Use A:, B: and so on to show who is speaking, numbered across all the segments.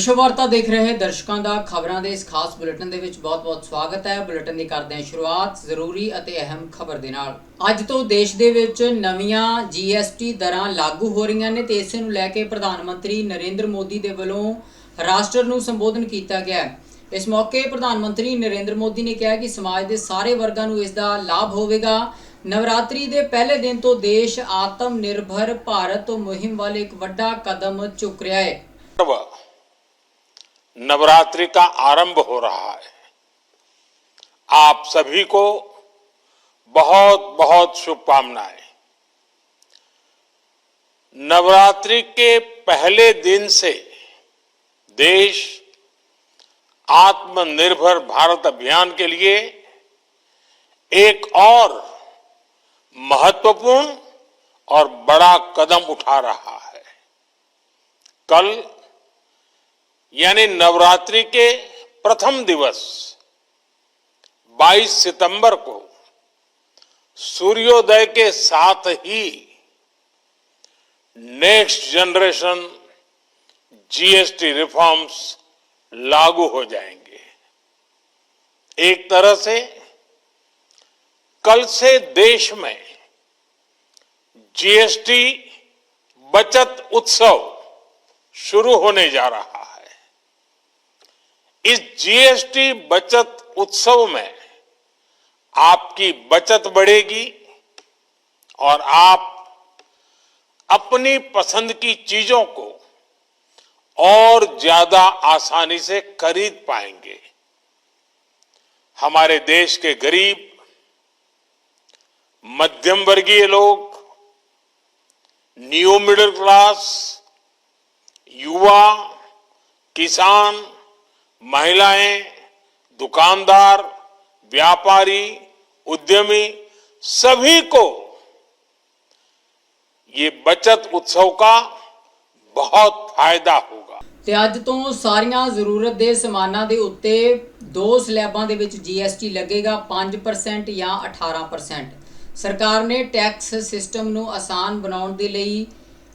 A: ਵਿਸ਼ਵ ਵਾਰਤਾ ਦੇਖ ਰਹੇ ਦਰਸ਼ਕਾਂ ਦਾ ਖਬਰਾਂ ਦੇ ਇਸ ਖਾਸ ਬੁਲੇਟਿਨ ਦੇ ਵਿੱਚ ਬਹੁਤ-ਬਹੁਤ ਸਵਾਗਤ ਹੈ। ਬੁਲੇਟਿਨ ਦੀ ਕਰਦੇ ਹਾਂ ਸ਼ੁਰੂਆਤ ਜ਼ਰੂਰੀ ਅਤੇ ਅਹਿਮ ਖਬਰ ਦੇ ਨਾਲ। ਅੱਜ ਤੋਂ ਦੇਸ਼ ਦੇ ਵਿੱਚ ਨਵੀਆਂ ਜੀਐਸਟੀ ਦਰਾਂ ਲਾਗੂ ਹੋ ਰਹੀਆਂ ਨੇ ਤੇ ਇਸ ਨੂੰ ਲੈ ਕੇ ਪ੍ਰਧਾਨ ਮੰਤਰੀ ਨਰਿੰਦਰ ਮੋਦੀ ਦੇ ਵੱਲੋਂ ਰਾਸ਼ਟਰ ਨੂੰ ਸੰਬੋਧਨ ਕੀਤਾ ਗਿਆ ਇਸ ਮੌਕੇ ਪ੍ਰਧਾਨ ਮੰਤਰੀ ਨਰਿੰਦਰ ਮੋਦੀ ਨੇ ਕਿਹਾ ਕਿ ਸਮਾਜ ਦੇ ਸਾਰੇ ਵਰਗਾਂ ਨੂੰ ਇਸ ਦਾ ਲਾਭ ਹੋਵੇਗਾ। ਨਵਰਾਤਰੀ ਦੇ ਪਹਿਲੇ ਦਿਨ ਤੋਂ ਦੇਸ਼ ਆਤਮ ਨਿਰਭਰ ਭਾਰਤ ਮੁਹਿੰਮ ਵੱਲ ਇੱਕ ਵੱਡਾ ਕਦਮ ਚੁੱਕ ਰਿਹਾ ਹੈ।
B: नवरात्रि का आरंभ हो रहा है। आप सभी को बहुत बहुत शुभकामनाएँ। नवरात्रि के पहले दिन से देश आत्मनिर्भर भारत अभियान के लिए एक और महत्वपूर्ण और बड़ा कदम उठा रहा है। कल यानी नवरात्रि के प्रथम दिवस 22 सितंबर को सूर्योदय के साथ ही नेक्स्ट जनरेशन जीएसटी रिफॉर्म्स लागू हो जाएँगे। एक तरह से कल से देश में जीएसटी बचत उत्सव शुरू होने जा रहा है इस जीएसटी बचत उत्सव में आपकी बचत बढ़ेगी और आप अपनी पसंद की चीज़ों को और ज़्यादा आसानी से खरीद पाएँगे। हमारे देश के गरीब मध्यम वर्गीय लोग, न्यू मिडिल क्लास, युवा, किसान महिलाएं दुकानदार व्यापारी उद्यमी सभी को ये बचत उत्सव का बहुत फायदा होगा
A: ਤੇ ਅੱਜ ਤੋਂ ਸਾਰੀਆਂ ਜ਼ਰੂਰਤ ਦੇ ਸਮਾਨਾਂ ਦੇ ਉੱਤੇ ਦੋ ਸਲੈਬਾਂ ਦੇ ਵਿੱਚ GST ਲੱਗੇਗਾ 5% ਜਾਂ 18% ਸਰਕਾਰ ਨੇ ਟੈਕਸ ਸਿਸਟਮ ਨੂੰ ਆਸਾਨ ਬਣਾਉਣ ਦੇ ਲਈ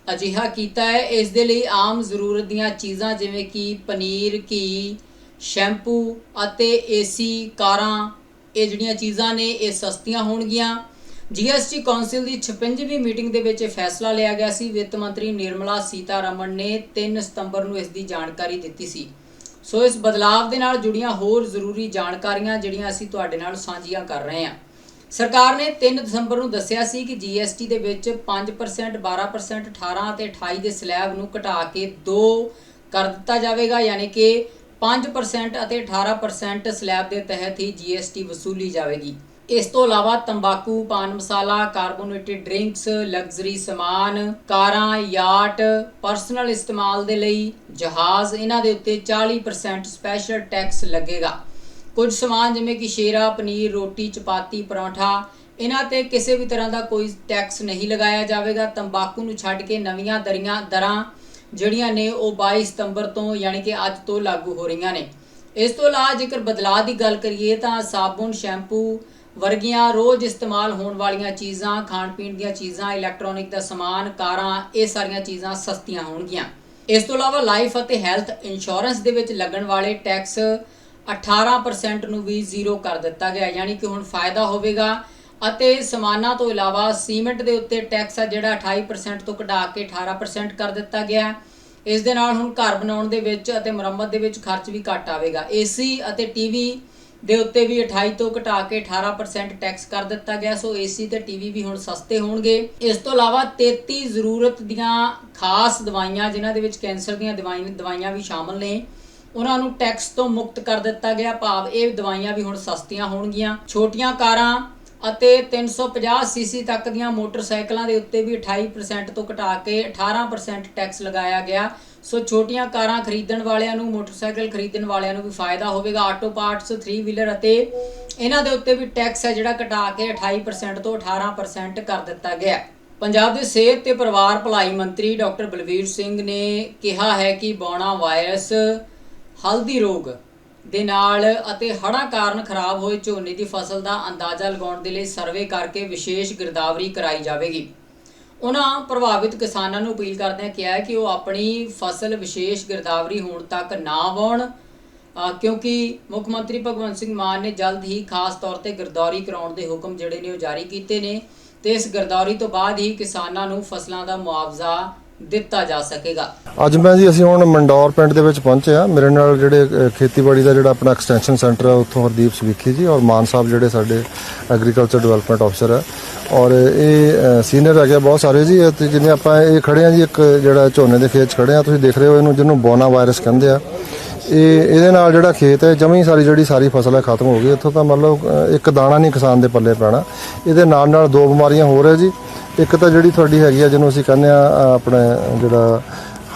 A: ਅਜਿਹਾ ਕੀਤਾ ਹੈ ਇਸ ਦੇ ਲਈ ਆਮ ਜ਼ਰੂਰਤ ਦੀਆਂ ਚੀਜ਼ਾਂ ਜਿਵੇਂ ਕਿ ਪਨੀਰ ਘੀ ਸ਼ੈਂਪੂ ਅਤੇ ਏਸੀ ਕਾਰਾਂ, ਇਹ ਜਿਹੜੀਆਂ ਚੀਜ਼ਾਂ ਨੇ, ਇਹ ਸਸਤੀਆਂ ਹੋਣਗੀਆਂ। ਜੀਐਸਟੀ ਕੌਂਸਲ ਦੀ 56ਵੀਂ ਮੀਟਿੰਗ ਦੇ ਵਿੱਚ ਇਹ ਫੈਸਲਾ ਲਿਆ ਗਿਆ ਸੀ। ਵਿੱਤ ਮੰਤਰੀ ਨਿਰਮਲਾ ਸੀਤਾਰਮਣ ਨੇ 3 ਸਤੰਬਰ ਨੂੰ ਇਸ ਦੀ ਜਾਣਕਾਰੀ ਦਿੱਤੀ ਸੀ। ਸੋ ਇਸ ਬਦਲਾਅ ਦੇ ਨਾਲ ਜੁੜੀਆਂ ਹੋਰ ਜ਼ਰੂਰੀ ਜਾਣਕਾਰੀਆਂ ਜਿਹੜੀਆਂ ਅਸੀਂ ਤੁਹਾਡੇ ਨਾਲ ਸਾਂਝੀਆਂ ਕਰ ਰਹੇ ਹਾਂ। ਸਰਕਾਰ ਨੇ 3 ਦਸੰਬਰ ਨੂੰ ਦੱਸਿਆ ਸੀ ਕਿ ਜੀਐਸਟੀ ਦੇ ਵਿੱਚ 5% 12% 18 ਅਤੇ 28 ਦੇ ਸਲੈਬ ਨੂੰ ਘਟਾ ਕੇ 2 ਕਰ ਦਿੱਤਾ ਜਾਵੇਗਾ। ਯਾਨੀ ਕਿ 5% ਅਤੇ 18% ਸਲੈਬ ਦੇ ਤਹਿਤ ਹੀ ਜੀਐਸਟੀ ਵਸੂਲੀ ਜਾਵੇਗੀ। ਇਸ ਤੋਂ ਇਲਾਵਾ ਤੰਬਾਕੂ, ਪਾਨ ਮਸਾਲਾ, ਕਾਰਬੋਨੇਟਡ ਡਰਿੰਕਸ, ਲਗਜ਼ਰੀ ਸਮਾਨ, ਕਾਰਾਂ, ਯਾਟ, ਪਰਸਨਲ ਇਸਤੇਮਾਲ ਦੇ ਲਈ ਜਹਾਜ਼, ਇਹਨਾਂ ਦੇ ਉੱਤੇ 40% ਸਪੈਸ਼ਲ ਟੈਕਸ ਲੱਗੇਗਾ। ਕੁਝ ਸਮਾਨ ਜਿਵੇਂ ਕਿ ਸ਼ੇਰਾ, ਪਨੀਰ, ਰੋਟੀ, ਚਪਾਤੀ, ਪਰੌਂਠਾ, ਇਹਨਾਂ ਤੇ ਕਿਸੇ ਵੀ ਤਰ੍ਹਾਂ ਦਾ ਕੋਈ ਟੈਕਸ ਨਹੀਂ ਲਗਾਇਆ ਜਾਵੇਗਾ। ਤੰਬਾਕੂ ਨੂੰ ਛੱਡ ਕੇ ਨਵੀਆਂ ਦਰੀਆਂ, ਦਰਾਂ ਜਿਹੜੀਆਂ ਨੇ ਉਹ 22 ਸਤੰਬਰ ਤੋਂ ਯਾਨੀ ਕਿ ਅੱਜ ਤੋਂ ਲਾਗੂ ਹੋ ਰਹੀਆਂ ਨੇ। ਇਸ ਤੋਂ ਇਲਾਵਾ ਜੇਕਰ ਬਦਲਾਅ ਦੀ ਗੱਲ ਕਰੀਏ ਤਾਂ ਸਾਬੁਨ, ਸ਼ੈਂਪੂ ਵਰਗੀਆਂ ਰੋਜ਼ ਇਸਤੇਮਾਲ ਹੋਣ ਵਾਲੀਆਂ ਚੀਜ਼ਾਂ ਖਾਣ ਪੀਣ ਦੀਆਂ ਚੀਜ਼ਾਂ, ਇਲੈਕਟ੍ਰੋਨਿਕ ਦਾ ਸਮਾਨ, ਕਾਰਾਂ, ਇਹ ਸਾਰੀਆਂ ਚੀਜ਼ਾਂ ਸਸਤੀਆਂ ਹੋਣਗੀਆਂ। ਇਸ ਤੋਂ ਇਲਾਵਾ ਲਾਈਫ ਅਤੇ ਹੈਲਥ ਇੰਸ਼ੋਰੈਂਸ ਦੇ ਵਿੱਚ ਲੱਗਣ ਵਾਲੇ ਟੈਕਸ 18% ਨੂੰ ਵੀ ਜ਼ੀਰੋ ਕਰ ਦਿੱਤਾ ਗਿਆ, ਯਾਨੀ ਕਿ ਹੁਣ ਫਾਇਦਾ ਹੋਵੇਗਾ ਅਤੇ ਸਮਾਨਾਂ ਤੋਂ ਇਲਾਵਾ ਸੀਮੈਂਟ ਦੇ ਉੱਤੇ ਟੈਕਸ ਆ ਜਿਹੜਾ 28% ਤੋਂ ਘਟਾ ਕੇ 18% ਕਰ ਦਿੱਤਾ ਗਿਆ ਇਸ ਦੇ ਨਾਲ ਹੁਣ ਘਰ ਬਣਾਉਣ ਦੇ ਵਿੱਚ ਅਤੇ ਮੁਰੰਮਤ ਦੇ ਵਿੱਚ ਖਰਚ ਵੀ ਘੱਟ ਆਵੇਗਾ। ਏਸੀ ਅਤੇ ਟੀਵੀ ਦੇ ਉੱਤੇ ਵੀ 28 ਤੋਂ ਘਟਾ ਕੇ 18% ਟੈਕਸ ਕਰ ਦਿੱਤਾ ਗਿਆ, ਸੋ ਏਸੀ ਤੇ ਟੀਵੀ ਵੀ ਹੁਣ ਸਸਤੇ ਹੋਣਗੇ। ਇਸ ਤੋਂ ਇਲਾਵਾ 33 ਜ਼ਰੂਰਤ ਦੀਆਂ ਖਾਸ ਦਵਾਈਆਂ, ਜਿਨ੍ਹਾਂ ਦੇ ਵਿੱਚ ਕੈਂਸਰ ਦੀਆਂ ਦਵਾਈ- ਦਵਾਈਆਂ ਵੀ ਸ਼ਾਮਲ ਨੇ, ਉਹਨਾਂ ਨੂੰ ਟੈਕਸ ਤੋਂ ਮੁਕਤ ਕਰ ਦਿੱਤਾ ਗਿਆ। ਭਾਵ ਇਹ ਦਵਾਈਆਂ ਵੀ ਹੁਣ ਸਸਤੀਆਂ ਹੋਣਗੀਆਂ। ਛੋਟੀਆਂ ਕਾਰਾਂ ਅਤੇ 350 ਸੀਸੀ ਤੱਕ ਦੀਆਂ ਮੋਟਰਸਾਈਕਲਾਂ ਦੇ ਉੱਤੇ ਵੀ 28% ਤੋਂ ਘਟਾ ਕੇ 18% ਟੈਕਸ ਲਗਾਇਆ ਗਿਆ। ਸੋ ਛੋਟੀਆਂ ਕਾਰਾਂ ਖਰੀਦਣ ਵਾਲਿਆਂ ਨੂੰ, ਮੋਟਰਸਾਈਕਲ ਖਰੀਦਣ ਵਾਲਿਆਂ ਨੂੰ ਵੀ ਫਾਇਦਾ ਹੋਵੇਗਾ। ਆਟੋ ਪਾਰਟਸ 3 ਵੀਲਰ ਅਤੇ ਇਹਨਾਂ ਦੇ ਉੱਤੇ ਵੀ ਟੈਕਸ ਹੈ ਜਿਹੜਾ ਘਟਾ ਕੇ 28% ਤੋਂ 18% ਕਰ ਦਿੱਤਾ ਗਿਆ। ਪੰਜਾਬ ਦੇ ਸਿਹਤ ਤੇ ਪਰਿਵਾਰ ਭਲਾਈ ਮੰਤਰੀ ਡਾਕਟਰ ਬਲਵੀਰ ਸਿੰਘ ਨੇ ਕਿਹਾ ਹੈ ਕਿ ਬੌਣਾ ਵਾਇਰਸ, ਹਲਦੀ ਰੋਗ ਦੇ ਨਾਲ ਅਤੇ ਹੜ੍ਹਾਂ ਕਾਰਨ ਖਰਾਬ ਹੋਏ ਝੋਨੇ ਦੀ ਫਸਲ ਦਾ ਅੰਦਾਜ਼ਾ ਲਗਾਉਣ ਦੇ ਲਈ ਸਰਵੇ ਕਰਕੇ ਵਿਸ਼ੇਸ਼ ਗਿਰਦਾਵਰੀ ਕਰਾਈ ਜਾਵੇਗੀ। ਉਹਨਾਂ ਪ੍ਰਭਾਵਿਤ ਕਿਸਾਨਾਂ ਨੂੰ ਅਪੀਲ ਕਰਦਿਆਂ ਕਿਹਾ ਕਿ ਉਹ ਆਪਣੀ ਫਸਲ ਵਿਸ਼ੇਸ਼ ਗਿਰਦਾਵਰੀ ਹੋਣ ਤੱਕ ਨਾ ਵਾਉਣ ਕਿਉਂਕਿ ਮੁੱਖ ਮੰਤਰੀ ਭਗਵੰਤ ਸਿੰਘ ਮਾਨ ਨੇ ਜਲਦ ਹੀ ਖਾਸ ਤੌਰ ਤੇ ਗਿਰਦੌਰੀ ਕਰਾਉਣ ਦੇ ਹੁਕਮ ਜਿਹੜੇ ਨੇ ਉਹ ਜਾਰੀ ਕੀਤੇ ਨੇ ਤੇ ਇਸ ਗਿਰਦਾਵਰੀ ਤੋਂ ਬਾਅਦ ਹੀ ਕਿਸਾਨਾਂ ਨੂੰ ਫਸਲਾਂ ਦਾ ਮੁਆਵਜ਼ਾ ਦਿੱਤਾ ਜਾ ਸਕੇਗਾ।
C: ਅੱਜ ਮੈਂ ਜੀ ਅਸੀਂ ਹੁਣ ਮੰਡੌਰ ਪਿੰਡ ਦੇ ਵਿੱਚ ਪਹੁੰਚੇ ਆ ਮੇਰੇ ਨਾਲ ਜਿਹੜੇ ਅ, ਖੇਤੀਬਾੜੀ ਦਾ ਜਿਹੜਾ ਆਪਣਾ ਐਕਸਟੈਂਸ਼ਨ ਸੈਂਟਰ ਹੈ ਉੱਥੋਂ ਹਰਦੀਪ ਸਵੀਖੀ ਜੀ ਔਰ ਮਾਨ ਸਾਹਿਬ ਜਿਹੜੇ ਸਾਡੇ ਐਗਰੀਕਲਚਰ ਡਿਵੈਲਪਮੈਂਟ ਅਫਸਰ ਹੈ ਔਰ ਇਹ ਸੀਨੀਅਰ ਹੈਗੇ ਆ ਬਹੁਤ ਸਾਰੇ ਜੀ। ਤੇ ਜਿਵੇਂ ਆਪਾਂ ਇਹ ਖੜੇ ਆ ਜੀ ਇੱਕ ਜਿਹੜਾ ਝੋਨੇ ਦੇ ਖੇਤ 'ਚ ਖੜੇ ਆ ਤੁਸੀਂ ਦੇਖ ਰਹੇ ਹੋ ਇਹਨੂੰ ਜਿਹਨੂੰ ਬੋਨਾ ਵਾਇਰਸ ਕਹਿੰਦੇ ਆ। ਇਹ ਇਹਦੇ ਨਾਲ ਜਿਹੜਾ ਖੇਤ ਹੈ ਜਮੀ ਸਾਰੀ ਜਿਹੜੀ ਸਾਰੀ ਫਸਲ ਹੈ ਖਤਮ ਹੋ ਗਈ। ਇੱਥੋਂ ਤਾਂ ਮਤਲਬ ਅ, ਇੱਕ ਦਾਣਾ ਨਹੀਂ ਕਿਸਾਨ ਦੇ ਪੱਲੇ ਪੈਣਾ। ਇਹਦੇ ਨਾਲ ਨਾਲ ਦੋ ਬਿਮਾਰੀਆਂ ਹੋਰ ਹੈ ਜੀ। ਇੱਕ ਤਾਂ ਜਿਹੜੀ ਤੁਹਾਡੀ ਹੈਗੀ ਆ ਜਿਹਨੂੰ ਅਸੀਂ ਕਹਿੰਦੇ ਆ ਆਪਣੇ ਜਿਹੜਾ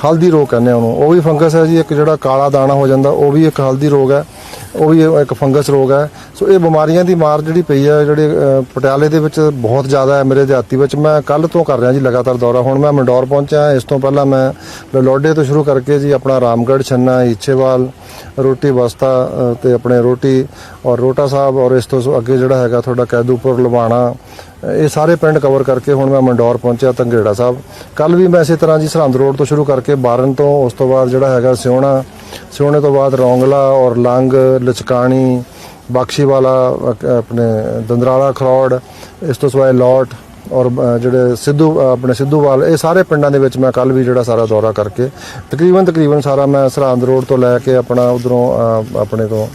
C: ਹਲਦੀ ਰੋਗ ਕਹਿੰਦੇ ਆ ਉਹਨੂੰ ਉਹ ਵੀ ਫੰਗਸ ਹੈ ਜੀ ਇੱਕ ਜਿਹੜਾ ਕਾਲਾ ਦਾਣਾ ਹੋ ਜਾਂਦਾ ਉਹ ਵੀ ਇੱਕ ਹਲਦੀ ਰੋਗ ਹੈ ਉਹ ਵੀ ਇੱਕ ਫੰਗਸ ਰੋਗ ਹੈ। ਸੋ ਇਹ ਬਿਮਾਰੀਆਂ ਦੀ ਮਾਰ ਜਿਹੜੀ ਪਈ ਹੈ ਜਿਹੜੇ ਪਟਿਆਲੇ ਦੇ ਵਿੱਚ ਬਹੁਤ ਜ਼ਿਆਦਾ ਹੈ ਮੇਰੇ ਦਿਹਾਤੀ ਵਿੱਚ। ਮੈਂ ਕੱਲ ਤੋਂ ਕਰ ਰਿਹਾ ਜੀ ਲਗਾਤਾਰ ਦੌਰਾ ਹੁਣ ਮੈਂ ਮੰਡੌਰ ਪਹੁੰਚਿਆ ਇਸ ਤੋਂ ਪਹਿਲਾਂ ਮੈਂ ਲਲੋਡੇ ਤੋਂ ਸ਼ੁਰੂ ਕਰਕੇ ਜੀ ਆਪਣਾ ਰਾਮਗੜ੍ਹ ਛੰਨਾ ਇੱਛੇਵਾਲ ਰੋਟੀ ਬਸਤਾ ਅ, ਤੇ ਆਪਣੇ ਰੋਟੀ ਔਰ ਰੋਟਾ ਸਾਹਿਬ ਔਰ ਇਸ ਤੋਂ ਅੱਗੇ ਜਿਹੜਾ ਹੈਗਾ ਤੁਹਾਡਾ ਕੈਦੂਪੁਰ ਲਵਾਣਾ ਇਹ ਸਾਰੇ ਪਿੰਡ ਕਵਰ ਕਰਕੇ ਹੁਣ ਮੈਂ ਮੰਡੌਰ ਪਹੁੰਚਿਆ ਤੰਗੇੜਾ ਸਾਹਿਬ। ਕੱਲ ਵੀ ਮੈਂ ਇਸੇ ਤਰ੍ਹਾਂ ਜੀ ਸਰਹੰਦ ਰੋਡ ਤੋਂ ਸ਼ੁਰੂ ਕਰਕੇ ਬਾਰਨ ਤੋਂ, ਉਸ ਤੋਂ ਬਾਅਦ ਜਿਹੜਾ ਹੈਗਾ ਸਿਉਣਾ, ਸਿਉਣੇ ਤੋਂ ਬਾਅਦ ਰੌਂਗਲਾ ਔਰ ਲੰਗ, ਲਚਕਾਣੀ, ਬਖਸ਼ੀਵਾਲਾ ਆਪਣੇ ਦੰਦਰਾਲਾ, ਖਰੋੜ, ਇਸ ਤੋਂ ਸਿਵਾਏ ਲੋਟ ਔਰ ਜਿਹੜੇ ਸਿੱਧੂ ਆਪਣੇ ਸਿੱਧੂਵਾਲ, ਇਹ ਸਾਰੇ ਪਿੰਡਾਂ ਦੇ ਵਿੱਚ ਮੈਂ ਕੱਲ ਵੀ ਜਿਹੜਾ ਸਾਰਾ ਦੌਰਾ ਕਰਕੇ ਤਕਰੀਬਨ ਤਕਰੀਬਨ ਸਾਰਾ ਮੈਂ ਸਰਹੰਦ ਰੋਡ ਤੋਂ ਲੈ ਕੇ ਆਪਣਾ ਉਧਰੋਂ ਆਪਣੇ ਤੋਂ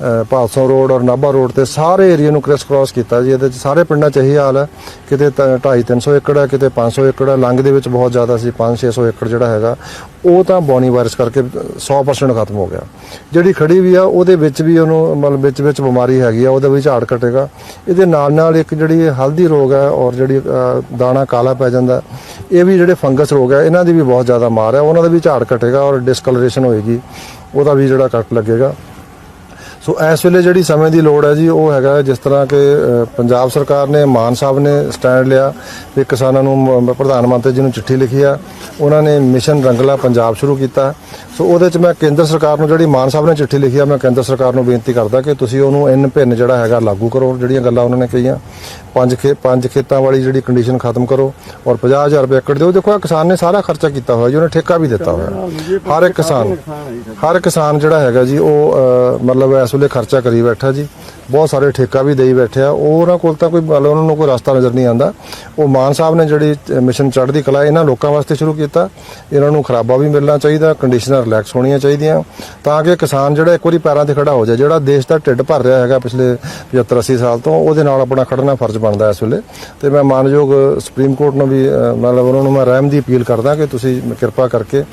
C: ਅ, ਰੋਡ ਔਰ ਨਾਭਾ ਰੋਡ ਤੇ ਸਾਰੇ ਏਰੀਆ ਨੂੰ ਕ੍ਰਿਸ ਕ੍ਰਾਸ ਕੀਤਾ ਜੀ। ਇਹਦੇ ਚ ਸਾਰੇ ਪਿੰਡਾਂ ਚ ਇਹੀ ਹਾਲ ਹੈ। ਕਿਤੇ 2.5 300 ਏਕੜ ਹੈ ਕਿਤੇ 500 ਏਕੜ ਹੈ। ਲੰਗ ਦੇ ਵਿੱਚ ਬਹੁਤ ਜ਼ਿਆਦਾ ਸੀ 5 600 ਏਕੜ ਜਿਹੜਾ ਹੈਗਾ ਉਹ ਤਾਂ ਬੋਨੀ ਵਾਇਰਸ ਕਰਕੇ 100% ਖਤਮ ਹੋ ਗਿਆ। ਜਿਹੜੀ ਖੜੀ ਵੀ ਆ ਉਹਦੇ ਵਿੱਚ ਵੀ ਉਹਨੂੰ ਮਤਲਬ ਵਿੱਚ ਵਿੱਚ ਬਿਮਾਰੀ ਹੈਗੀ ਆ ਉਹਦੇ ਵਿੱਚ ਝਾੜ ਘਟੇਗਾ ਇਹਦੇ ਨਾਲ ਨਾਲ ਇੱਕ ਜਿਹੜੀ ਹਲਦੀ ਰੋਗ ਹੈ ਔਰ ਜਿਹੜੀ ਦਾਣਾ ਕਾਲਾ ਪੈ ਜਾਂਦਾ ਇਹ ਵੀ ਜਿਹੜੇ ਫੰਗਸ ਰੋਗ ਹੈ ਇਹਨਾਂ ਦੀ ਵੀ ਬਹੁਤ ਜ਼ਿਆਦਾ ਮਾਰ ਹੈ। ਉਹਨਾਂ ਦਾ ਵੀ ਝਾੜ ਘਟੇਗਾ ਔਰ ਡਿਸਕਲਰੇਸ਼ਨ ਹੋਏਗੀ। ਉਹਦਾ ਵੀ ਜਿਹੜਾ ਕੱਟ ਲੱਗੇਗਾ। ਸੋ ਇਸ ਵੇਲੇ ਜਿਹੜੀ ਸਮੇਂ ਦੀ ਲੋੜ ਹੈ ਜੀ, ਉਹ ਹੈਗਾ ਜਿਸ ਤਰ੍ਹਾਂ ਕਿ ਪੰਜਾਬ ਸਰਕਾਰ ਨੇ, ਮਾਨ ਸਾਹਿਬ ਨੇ ਸਟੈਂਡ ਲਿਆ ਵੀ ਕਿਸਾਨਾਂ ਨੂੰ ਪ੍ਰਧਾਨ ਮੰਤਰੀ ਜੀ ਨੂੰ ਚਿੱਠੀ ਲਿਖੀ ਆ। ਉਹਨਾਂ ਨੇ ਮਿਸ਼ਨ ਰੰਗਲਾ ਪੰਜਾਬ ਸ਼ੁਰੂ ਕੀਤਾ। ਸੋ ਉਹਦੇ ਚ ਮੈਂ ਕੇਂਦਰ ਸਰਕਾਰ ਨੂੰ ਜਿਹੜੀ ਮਾਨ ਸਾਹਿਬ ਨੇ ਚਿੱਠੀ ਲਿਖੀ ਆ, ਮੈਂ ਕੇਂਦਰ ਸਰਕਾਰ ਨੂੰ ਬੇਨਤੀ ਕਰਦਾ ਕਿ ਤੁਸੀਂ ਉਹਨੂੰ ਇਨ ਭਿੰਨ ਜਿਹੜਾ ਹੈਗਾ ਲਾਗੂ ਕਰੋ, ਜਿਹੜੀਆਂ ਗੱਲਾਂ ਉਹਨਾਂ ਨੇ ਕਹੀਆਂ। ਪੰਜ ਖੇ ਪੰਜ ਖੇਤਾਂ ਵਾਲੀ ਜਿਹੜੀ ਕੰਡੀਸ਼ਨ ਖਤਮ ਕਰੋ ਔਰ 50000 ਰੁਪਏ ਏਕੜ ਦਿਓ। ਦੇਖੋ, ਆਹ ਕਿਸਾਨ ਨੇ ਸਾਰਾ ਖਰਚਾ ਕੀਤਾ ਹੋਇਆ ਜੀ, ਉਹਨੇ ਠੇਕਾ ਵੀ ਦਿੱਤਾ ਹੋਇਆ। ਹਰ ਇੱਕ ਕਿਸਾਨ ਹਰ ਕਿਸਾਨ ਜਿਹੜਾ ਹੈਗਾ ਜੀ, ਉਹ ਮਤਲਬ ਇਸ ਵੇਲੇ ਖਰਚਾ ਕਰੀ ਬੈਠਾ ਜੀ। ਬਹੁਤ ਸਾਰੇ ਠੇਕਾ ਵੀ ਦੇਈ ਬੈਠਿਆ। ਉਹ ਉਹਨਾਂ ਕੋਲ ਤਾਂ ਕੋਈ ਮਤਲਬ ਉਹਨਾਂ ਨੂੰ ਕੋਈ ਰਸਤਾ ਨਜ਼ਰ ਨਹੀਂ ਆਉਂਦਾ। ਉਹ ਮਾਨ ਸਾਹਿਬ ਨੇ ਜਿਹੜੀ ਮਿਸ਼ਨ ਚੜ੍ਹਦੀ ਕਲਾ, ਇਹਨਾਂ ਲੋਕਾਂ ਵਾਸਤੇ ਸ਼ੁਰੂ ਕੀਤਾ। ਇਹਨਾਂ ਨੂੰ ਖਰਾਬਾ ਵੀ ਮਿਲਣਾ ਚਾਹੀਦਾ ਕੰਡੀਸ਼ਨਰ ਰਿਲੈਕਸ ਹੋਣੀਆਂ ਚਾਹੀਦੀਆਂ। ਤਾਂ ਕਿ ਕਿਸਾਨ ਜਿਹੜਾ ਇੱਕ ਵਾਰੀ ਪੈਰਾਂ ਤੇ ਖੜਾ ਹੋ ਜਾਏ, ਜਿਹੜਾ ਦੇਸ਼ ਦਾ ਢਿੱਡ ਭਰ ਰਿਹਾ ਹੈਗਾ ਪਿਛਲੇ 75 80 ਸਾਲ ਤੋਂ, ਉਹਦੇ ਨਾਲ ਆਪਣਾ ਖੜਨਾ ਫਰਜ਼ ਬਣਦਾ ਇਸ ਵੇਲੇ। ਤੇ ਮੈਂ ਮਾਨਯੋਗ ਸੁਪਰੀਮ ਕੋਰਟ ਨੂੰ ਵੀ ਮਤਲਬ ਉਹਨਾਂ ਨੂੰ ਮੈਂ ਰਹਿਮ ਦੀ ਅਪੀਲ ਕਰਦਾ ਕਿ ਤੁਸੀਂ ਕਿਰਪਾ ਕਰਕੇ,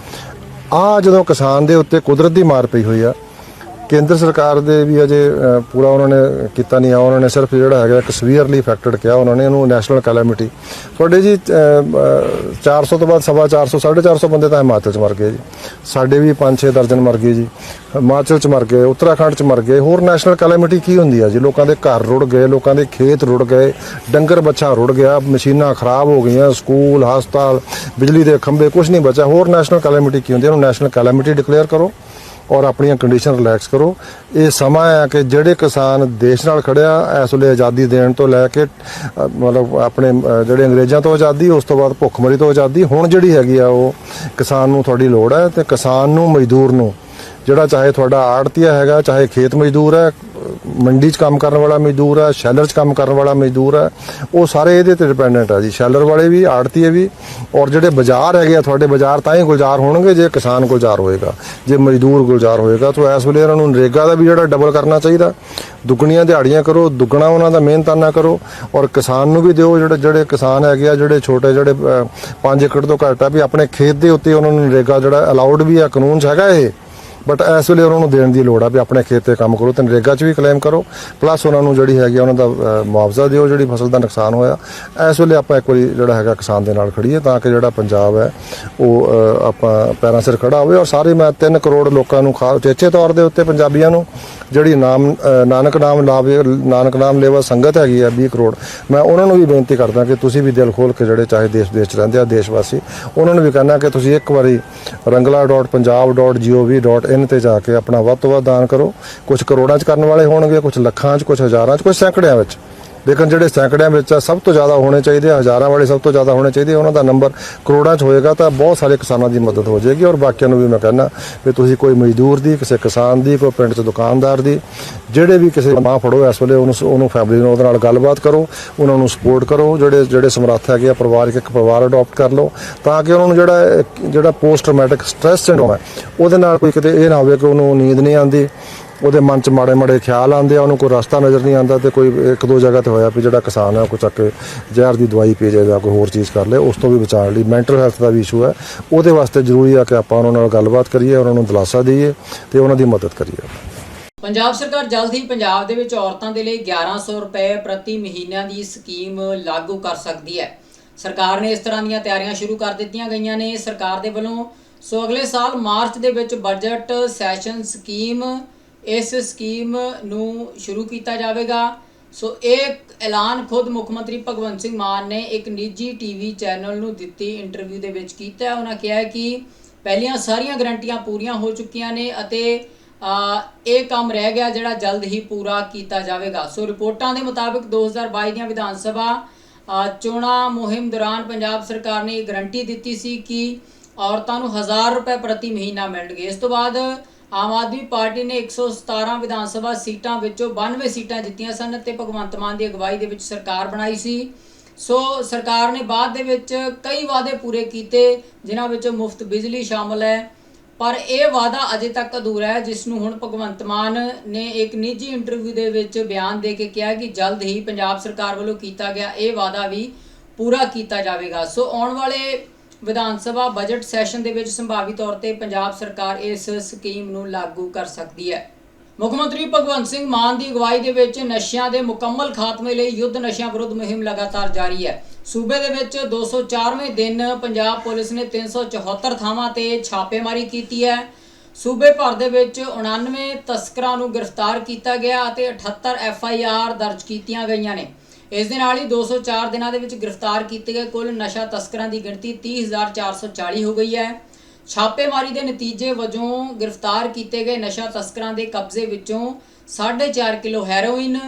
C: ਆ ਜਦੋਂ ਕਿਸਾਨ ਦੇ ਉੱਤੇ ਕੁਦਰਤ ਦੀ ਮਾਰ ਪਈ ਹੋਈ ਆ ਕੇਂਦਰ ਸਰਕਾਰ ਦੇ ਵੀ ਅਜੇ ਪੂਰਾ ਉਹਨਾਂ ਨੇ ਕੀਤਾ ਨਹੀਂ ਆ। ਉਹਨਾਂ ਨੇ ਸਿਰਫ ਜਿਹੜਾ ਹੈਗਾ ਇੱਕ ਸਵੀਅਰਲੀ ਇਫੈਕਟਡ ਕਿਹਾ। ਉਹਨਾਂ ਨੇ ਇਹਨੂੰ ਨੈਸ਼ਨਲ ਕੈਲੈਮਿਟੀ ਤੁਹਾਡੇ ਜੀ ਅ, ਅ, 400 ਤੋਂ ਬਾਅਦ ਸਵਾ 400 450 ਬੰਦੇ ਤਾਂ ਹਿਮਾਚਲ ਚ ਮਰ ਗਏ ਜੀ। ਸਾਡੇ ਵੀ 5-6 ਦਰਜਨ ਮਰ ਗਏ ਜੀ। ਹਿਮਾਚਲ ਚ ਮਰ ਗਏ ਉੱਤਰਾਖੰਡ ਚ ਮਰ ਗਏ। ਹੋਰ ਨੈਸ਼ਨਲ ਕੈਲੈਮਿਟੀ ਕੀ ਹੁੰਦੀ ਆ ਜੀ? ਲੋਕਾਂ ਦੇ ਘਰ ਰੁੜ ਗਏ ਲੋਕਾਂ ਦੇ ਖੇਤ ਰੁੜ ਗਏ ਡੰਗਰ ਬੱਚਾ ਰੁੜ ਗਿਆ ਮਸ਼ੀਨਾਂ ਖਰਾਬ ਹੋ ਗਈਆਂ ਸਕੂਲ ਹਸਪਤਾਲ ਬਿਜਲੀ ਦੇ ਖੰਭੇ ਕੁਝ ਨਹੀਂ ਬਚਿਆ। ਹੋਰ ਨੈਸ਼ਨਲ ਕੈਲੈਮਿਟੀ ਕੀ ਹੁੰਦੀ ਹੈ ਇਹਨੂੰ ਨੈਸ਼ਨਲ ਕੈਲੈਮਿਟੀ ਡਿਕਲੇਅਰ ਕਰੋ। ਔਰ ਆਪਣੀਆਂ ਕੰਡੀਸ਼ਨ ਰਿਲੈਕਸ ਕਰੋ। ਇਹ ਸਮਾਂ ਹੈ ਕਿ ਜਿਹੜੇ ਕਿਸਾਨ ਦੇਸ਼ ਨਾਲ ਖੜਿਆ ਇਸ ਵੇਲੇ ਆਜ਼ਾਦੀ ਦੇਣ ਤੋਂ ਲੈ ਕੇ ਮਤਲਬ ਆਪਣੇ ਜਿਹੜੇ ਅੰਗਰੇਜ਼ਾਂ ਤੋਂ ਆਜ਼ਾਦੀ, ਉਸ ਤੋਂ ਬਾਅਦ ਭੁੱਖਮਰੀ ਤੋਂ ਆਜ਼ਾਦੀ, ਹੁਣ ਜਿਹੜੀ ਹੈਗੀ ਆ ਉਹ ਕਿਸਾਨ ਨੂੰ ਤੁਹਾਡੀ ਲੋੜ ਹੈ ਤੇ ਕਿਸਾਨ ਨੂੰ, ਮਜ਼ਦੂਰ ਨੂੰ, ਜਿਹੜਾ ਚਾਹੇ ਤੁਹਾਡਾ ਆੜਤੀਆ ਹੈਗਾ, ਚਾਹੇ ਖੇਤ ਮਜ਼ਦੂਰ ਹੈ ਮੰਡੀ 'ਚ ਕੰਮ ਕਰਨ ਵਾਲਾ ਮਜ਼ਦੂਰ ਹੈ, ਸ਼ੈਲਰ 'ਚ ਕੰਮ ਕਰਨ ਵਾਲਾ ਮਜ਼ਦੂਰ ਹੈ। ਉਹ ਸਾਰੇ ਇਹਦੇ ਤੇ ਡਿਪੈਂਡੈਂਟ ਆ ਜੀ। ਸ਼ੈਲਰ ਵਾਲੇ ਵੀ ਆੜਤੀਏ ਵੀ। ਔਰ ਜਿਹੜੇ ਬਾਜ਼ਾਰ ਹੈਗੇ ਆ, ਤੁਹਾਡੇ ਬਾਜ਼ਾਰ ਤਾਂ ਹੀ ਗੁਲਜ਼ਾਰ ਹੋਣਗੇ ਜੇ ਕਿਸਾਨ ਗੁਲਜ਼ਾਰ ਹੋਏਗਾ। ਜੇ ਮਜ਼ਦੂਰ ਗੁਲਜ਼ਾਰ ਹੋਏਗਾ, ਤਾਂ ਇਸ ਵੇਲੇ ਇਹਨਾਂ ਨੂੰ ਨਰੇਗਾ ਦਾ ਵੀ ਜਿਹੜਾ ਡਬਲ ਕਰਨਾ ਚਾਹੀਦਾ। ਦੁੱਗਣੀਆਂ ਦਿਹਾੜੀਆਂ ਕਰੋ, ਦੁੱਗਣਾ ਉਹਨਾਂ ਦਾ ਮਿਹਨਤਾਨਾ ਕਰੋ। ਔਰ ਕਿਸਾਨ ਨੂੰ ਵੀ ਦਿਓ ਜਿਹੜੇ ਜਿਹੜੇ ਕਿਸਾਨ ਹੈਗੇ ਆ, ਜਿਹੜੇ ਛੋਟੇ, ਜਿਹੜੇ 5 ਏਕੜ ਤੋਂ ਘੱਟ ਆ, ਵੀ ਆਪਣੇ ਖੇਤ ਦੇ ਉੱਤੇ ਉਹਨਾਂ ਨੂੰ ਨਰੇਗਾ ਜਿਹੜਾ ਅਲਾਉਡ ਵੀ ਆ, ਕਾਨੂੰਨ 'ਚ ਹੈਗਾ ਇਹ। ਬਟ ਇਸ ਵੇਲੇ ਉਹਨਾਂ ਨੂੰ ਦੇਣ ਦੀ ਲੋੜ ਆ ਵੀ ਆਪਣੇ ਖੇਤ ਤੇ ਕੰਮ ਕਰੋ ਤੇ ਨਰੇਗਾ 'ਚ ਵੀ ਕਲੇਮ ਕਰੋ। ਪਲੱਸ ਉਹਨਾਂ ਨੂੰ ਜਿਹੜੀ ਹੈਗੀ ਆ, ਉਹਨਾਂ ਦਾ ਮੁਆਵਜ਼ਾ ਦਿਓ, ਜਿਹੜੀ ਫਸਲ ਦਾ ਨੁਕਸਾਨ ਹੋਇਆ। ਇਸ ਵੇਲੇ ਆਪਾਂ ਇੱਕ ਵਾਰੀ ਜਿਹੜਾ ਹੈਗਾ ਕਿਸਾਨ ਦੇ ਨਾਲ ਖੜੀਏ ਤਾਂ ਕਿ ਜਿਹੜਾ ਪੰਜਾਬ ਹੈ, ਉਹ ਆਪਾਂ ਪੈਰਾਂ ਸਿਰ ਖੜਾ ਹੋਵੇ। ਔਰ ਸਾਰੇ ਮੈਂ 3 ਕਰੋੜ ਲੋਕਾਂ ਨੂੰ ਖਾਸ, ਚੇਚੇ ਤੌਰ ਦੇ ਉੱਤੇ ਪੰਜਾਬੀਆਂ ਨੂੰ ਜਿਹੜੀ ਨਾਮ ਨਾਨਕ ਨਾਮ ਲਾਵੇ, ਨਾਨਕ ਨਾਮ ਲੇਵਾ ਸੰਗਤ ਹੈਗੀ ਆ 20 ਕਰੋੜ, ਮੈਂ ਉਹਨਾਂ ਨੂੰ ਵੀ ਬੇਨਤੀ ਕਰਦਾ ਕਿ ਤੁਸੀਂ ਵੀ ਦਿਲ ਖੋਲ ਕੇ ਜਿਹੜੇ ਚਾਹੇ ਦੇਸ਼ ਦੇਸ਼ 'ਚ ਰਹਿੰਦੇ ਆ ਦੇਸ਼ ਵਾਸੀ ਉਹਨਾਂ ਨੂੰ ਵੀ ਕਹਿੰਦਾ ਕਿ ਤੁਸੀਂ ਇੱਕ ਵਾਰੀ rangla.punjab.gov.in ਤੇ ਜਾ ਕੇ ਆਪਣਾ ਵੱਧ ਤੋਂ ਵੱਧ ਦਾਨ ਕਰੋ। ਕੁਝ ਕਰੋੜਾਂ 'ਚ ਕਰਨ ਵਾਲੇ ਹੋਣਗੇ ਕੁਝ ਲੱਖਾਂ 'ਚ ਕੁਝ ਹਜ਼ਾਰਾਂ 'ਚ ਕੁਝ ਸੈਂਕੜਿਆਂ ਵਿੱਚ। ਲੇਕਿਨ ਜਿਹੜੇ ਸੈਂਕੜਿਆਂ ਵਿੱਚ ਆ ਸਭ ਤੋਂ ਜ਼ਿਆਦਾ ਹੋਣੇ ਚਾਹੀਦੇ ਆ, ਹਜ਼ਾਰਾਂ ਵਾਲੇ ਸਭ ਤੋਂ ਜ਼ਿਆਦਾ ਹੋਣੇ ਚਾਹੀਦੇ ਉਹਨਾਂ ਦਾ ਨੰਬਰ ਕਰੋੜਾਂ 'ਚ ਹੋਏਗਾ ਤਾਂ ਬਹੁਤ ਸਾਰੇ ਕਿਸਾਨਾਂ ਦੀ ਮਦਦ ਹੋ ਜਾਏਗੀ। ਔਰ ਬਾਕੀਆਂ ਨੂੰ ਵੀ ਮੈਂ ਕਹਿੰਦਾ ਵੀ ਤੁਸੀਂ ਕੋਈ ਮਜ਼ਦੂਰ ਦੀ ਕਿਸੇ ਕਿਸਾਨ ਦੀ ਕੋਈ ਪਿੰਡ 'ਚ ਦੁਕਾਨਦਾਰ ਦੀ ਜਿਹੜੇ ਵੀ ਕਿਸੇ ਮਾਂ ਫੜੋ ਇਸ ਵੇਲੇ ਉਹਨੂੰ ਉਹਨੂੰ ਫੈਮਿਲੀ ਨੂੰ ਉਹਦੇ ਨਾਲ ਗੱਲਬਾਤ ਕਰੋ ਉਹਨਾਂ ਨੂੰ ਸਪੋਰਟ ਕਰੋ ਜਿਹੜੇ ਜਿਹੜੇ ਸਮਰੱਥ ਹੈਗੇ ਆ ਪਰਿਵਾਰ ਇੱਕ ਪਰਿਵਾਰ ਅਡਾਪਟ ਕਰ ਲਓ ਤਾਂ ਕਿ ਉਹਨਾਂ ਨੂੰ ਜਿਹੜਾ ਜਿਹੜਾ ਪੋਸਟ ਟਰਾਮੈਟਿਕ ਸਟ੍ਰੈਸ ਸਿੰਡਰੋਮ ਹੈ ਉਹਦੇ ਨਾਲ ਕੋਈ ਕਿਤੇ ਇਹ ਨਾ ਹੋਵੇ ਕਿ ਉਹਨੂੰ ਨੀਂਦ ਨਹੀਂ ਆਉਂਦੀ ਉਹਦੇ ਮਨ 'ਚ ਮਾੜੇ ਮਾੜੇ ਖਿਆਲ ਆਉਂਦੇ ਆ, ਉਹਨੂੰ ਕੋਈ ਰਸਤਾ ਨਜ਼ਰ ਨਹੀਂ ਆਉਂਦਾ ਤੇ ਕੋਈ ਇੱਕ ਦੋ ਜਗ੍ਹਾ ਤੇ ਹੋਇਆ ਵੀ ਜਿਹੜਾ ਕਿਸਾਨ ਹੈ ਕੋਈ ਚੱਕ ਕੇ ਜ਼ਹਿਰ ਦੀ ਦਵਾਈ ਪੀ ਜਾਏ ਜਾਂ ਕੋਈ ਹੋਰ ਚੀਜ਼ ਕਰ ਲੇ ਉਸ ਤੋਂ ਵੀ ਬਚਾਉਣ ਲਈ ਮੈਂਟਲ ਹੈਲਥ ਦਾ ਵੀ ਇਸ਼ੂ ਹੈ। ਉਹਦੇ ਵਾਸਤੇ ਜ਼ਰੂਰੀ ਆ ਕਿ ਆਪਾਂ ਉਹਨਾਂ ਨਾਲ ਗੱਲਬਾਤ ਕਰੀਏ, ਉਹਨਾਂ ਨੂੰ ਦਿਲਾਸਾ ਦਈਏ ਤੇ ਉਹਨਾਂ ਦੀ ਮਦਦ ਕਰੀਏ।
A: ਪੰਜਾਬ ਸਰਕਾਰ ਜਲਦ ਹੀ ਪੰਜਾਬ ਦੇ ਵਿੱਚ ਔਰਤਾਂ ਦੇ ਲਈ 1100 ਰੁਪਏ ਪ੍ਰਤੀ ਮਹੀਨਾ ਦੀ ਸਕੀਮ ਲਾਗੂ ਕਰ ਸਕਦੀ ਹੈ। ਸਰਕਾਰ ਨੇ ਇਸ ਤਰ੍ਹਾਂ ਦੀਆਂ ਤਿਆਰੀਆਂ ਸ਼ੁਰੂ ਕਰ ਦਿੱਤੀਆਂ ਗਈਆਂ ਨੇ। ਸਰਕਾਰ ਦੇ ਵੱਲੋਂ ਸੋ ਅਗਲੇ ਸਾਲ ਮਾਰਚ ਦੇ ਵਿੱਚ ਬਜਟ ਸੈਸ਼ਨ ਸਕੀਮ ਇਸ ਸਕੀਮ ਨੂੰ ਸ਼ੁਰੂ ਕੀਤਾ ਜਾਵੇਗਾ। ਸੋ ਇਹ ਐਲਾਨ ਖੁਦ ਮੁੱਖ ਮੰਤਰੀ ਭਗਵੰਤ ਸਿੰਘ ਮਾਨ ਨੇ ਇੱਕ ਨਿੱਜੀ ਟੀਵੀ ਚੈਨਲ ਨੂੰ ਦਿੱਤੀ ਇੰਟਰਵਿਊ ਦੇ ਵਿੱਚ ਕੀਤਾ। ਉਹਨਾਂ ਕਿਹਾ ਕਿ ਪਹਿਲੀਆਂ ਸਾਰੀਆਂ ਗਰੰਟੀਆਂ ਪੂਰੀਆਂ ਹੋ ਚੁੱਕੀਆਂ ਨੇ ਅਤੇ ਇਹ ਕੰਮ ਰਹਿ ਗਿਆ ਜਿਹੜਾ ਜਲਦ ਹੀ ਪੂਰਾ ਕੀਤਾ ਜਾਵੇਗਾ। ਸੋ ਰਿਪੋਰਟਾਂ ਦੇ ਮੁਤਾਬਕ 2022 ਦੀਆਂ ਵਿਧਾਨ ਸਭਾ ਚੋਣਾਂ ਮੁਹਿੰਮ ਦੌਰਾਨ ਪੰਜਾਬ ਸਰਕਾਰ ਨੇ ਇਹ ਗਰੰਟੀ ਦਿੱਤੀ ਸੀ ਕਿ ਔਰਤਾਂ ਨੂੰ 1000 ਰੁਪਏ ਪ੍ਰਤੀ ਮਹੀਨਾ ਮਿਲਣਗੇ। ਇਸ ਤੋਂ ਬਾਅਦ ਆਮ ਆਦਮੀ ਪਾਰਟੀ ਨੇ 117 ਵਿਧਾਨ ਸਭਾ ਸੀਟਾਂ ਵਿੱਚੋਂ 92 ਸੀਟਾਂ ਜਿੱਤੀਆਂ ਸਨ ਅਤੇ ਭਗਵੰਤ ਮਾਨ ਦੀ ਅਗਵਾਈ ਦੇ ਵਿੱਚ ਸਰਕਾਰ ਬਣਾਈ ਸੀ। ਸੋ ਸਰਕਾਰ ਨੇ ਬਾਅਦ ਦੇ ਵਿੱਚ ਕਈ ਵਾਅਦੇ ਪੂਰੇ ਕੀਤੇ, ਜਿਨ੍ਹਾਂ ਵਿੱਚ ਮੁਫਤ ਬਿਜਲੀ ਸ਼ਾਮਲ ਹੈ। ਪਰ ਇਹ ਵਾਅਦਾ ਅਜੇ ਤੱਕ ਅਧੂਰਾ ਹੈ, ਜਿਸ ਨੂੰ ਹੁਣ ਭਗਵੰਤ ਮਾਨ ਨੇ ਇੱਕ ਨਿੱਜੀ ਇੰਟਰਵਿਊ ਦੇ ਵਿੱਚ ਬਿਆਨ ਦੇ ਕੇ ਕਿਹਾ ਕਿ ਜਲਦ ਹੀ ਪੰਜਾਬ ਸਰਕਾਰ ਵੱਲੋਂ ਕੀਤਾ ਗਿਆ ਇਹ ਵਾਅਦਾ ਵੀ ਪੂਰਾ ਕੀਤਾ ਜਾਵੇਗਾ। ਸੋ ਆਉਣ ਵਾਲੇ ਵਿਧਾਨ ਸਭਾ ਬਜਟ ਸੈਸ਼ਨ ਦੇ ਵਿੱਚ ਸੰਭਾਵੀ ਤੌਰ ਤੇ ਪੰਜਾਬ ਸਰਕਾਰ ਇਸ ਸਕੀਮ ਨੂੰ ਲਾਗੂ ਕਰ ਸਕਦੀ ਹੈ। ਮੁੱਖ ਮੰਤਰੀ ਭਗਵੰਤ ਸਿੰਘ ਮਾਨ ਦੀ ਅਗਵਾਈ ਦੇ ਵਿੱਚ ਨਸ਼ਿਆਂ ਦੇ ਮੁਕੰਮਲ ਖਾਤਮੇ ਲਈ ਯੁੱਧ ਨਸ਼ਿਆਂ ਵਿਰੁੱਧ ਮੁਹਿੰਮ ਲਗਾਤਾਰ ਜਾਰੀ ਹੈ। ਸੂਬੇ ਦੇ ਵਿੱਚ 204ਵੇਂ ਦਿਨ ਪੰਜਾਬ ਪੁਲਿਸ ਨੇ 374 ਥਾਵਾਂ ਤੇ ਛਾਪੇਮਾਰੀ ਕੀਤੀ ਹੈ। ਸੂਬੇ ਭਰ ਦੇ ਵਿੱਚ 99 ਤਸਕਰਾਂ ਨੂੰ ਗ੍ਰਿਫਤਾਰ ਕੀਤਾ ਗਿਆ ਅਤੇ 78 ਐਫ ਆਈ ਆਰ ਦਰਜ ਕੀਤੀਆਂ ਗਈਆਂ ਨੇ। ਇਸ ਦੇ ਨਾਲ ਹੀ 204 ਦਿਨਾਂ ਦੇ ਵਿੱਚ ਗ੍ਰਿਫਤਾਰ ਕੀਤੇ ਗਏ ਕੁੱਲ ਨਸ਼ਾ ਤਸਕਰਾਂ ਦੀ ਗਿਣਤੀ 30440 ਹੋ ਗਈ ਹੈ। ਛਾਪੇਮਾਰੀ ਦੇ ਨਤੀਜੇ ਵਜੋਂ ਗ੍ਰਿਫਤਾਰ ਕੀਤੇ ਗਏ ਨਸ਼ਾ ਤਸਕਰਾਂ ਦੇ ਕਬਜ਼ੇ ਵਿੱਚੋਂ 4.5 ਕਿਲੋ ਹੈਰੋਇਨ